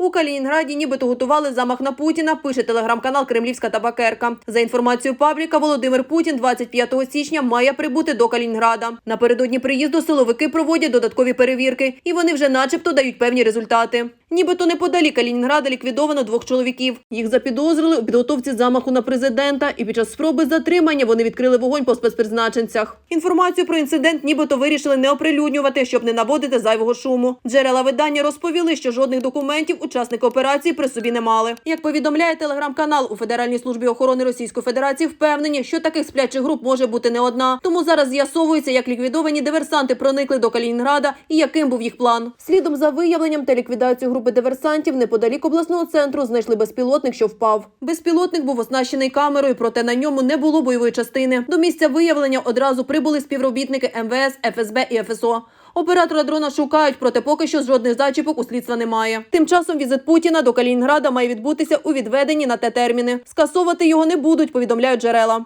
У Калінінграді нібито готували замах на Путіна, пише телеграм-канал Кремлівська табакерка. За інформацією пабліка, Володимир Путін 25 січня має прибути до Калінінграда. Напередодні приїзду силовики проводять додаткові перевірки, і вони вже начебто дають певні результати. Нібито неподалік Калінінграда ліквідовано двох чоловіків. Їх запідозрили у підготовці замаху на президента, і під час спроби затримання вони відкрили вогонь по спецпризначенцях. Інформацію про інцидент нібито вирішили не оприлюднювати, щоб не наводити зайвого шуму. Джерела видання розповіли, що жодних документів учасники операції при собі не мали. Як повідомляє телеграм-канал у Федеральній службі охорони Російської Федерації, впевнені, що таких сплячих груп може бути не одна. Тому зараз з'ясовується, як ліквідовані диверсанти проникли до Калінінграда і яким був їх план. Слідом за виявленням та ліквідацією групи диверсантів неподалік обласного центру знайшли безпілотник, що впав. Безпілотник був оснащений камерою, проте на ньому не було бойової частини. До місця виявлення одразу прибули співробітники МВС, ФСБ і ФСО. Оператора дрона шукають, проте поки що жодних зачіпок у слідства немає. Тим часом візит Путіна до Калінінграда має відбутися у відведені на те терміни. Скасовувати його не будуть, повідомляють джерела.